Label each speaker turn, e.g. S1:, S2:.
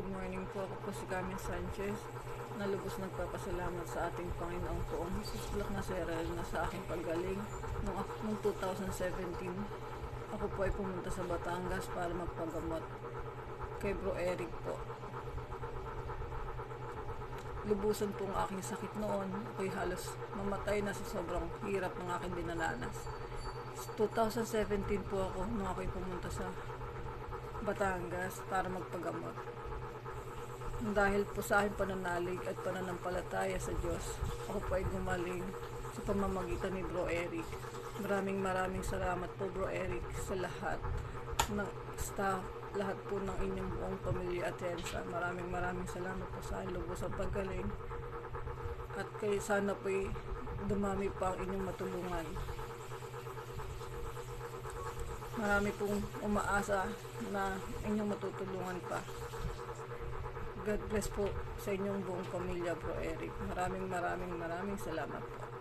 S1: Good morning po. Ako po si Carmen Sanchez. Nalubos nagpapasalamat sa ating Panginoong poong Jesus Black na Serel na sa aking paggaling noong, noong 2017. Ako po ay pumunta sa Batangas para magpagamot kay Bro Eric po. Lubusan po ang aking sakit noon. Ako'y halos mamatay na sa sobrang hirap ng aking dinalanas. 2017 po ako nung ako'y pumunta sa Batangas para magpagamot. Dahil po sa aking pananalig at pananampalataya sa Diyos, ako po ay gumaling sa pamamagitan ni Bro Eric. Maraming maraming salamat po Bro Eric sa lahat ng staff, lahat po ng inyong buong pamilya at Yensa. Maraming maraming salamat po sa lubos ang paggaling. At kay sana po dumami pa ang inyong matulungan. Marami pong umaasa na inyong matutulungan pa. God bless po sa inyong buong pamilya, Bro Eric. Maraming maraming maraming salamat po.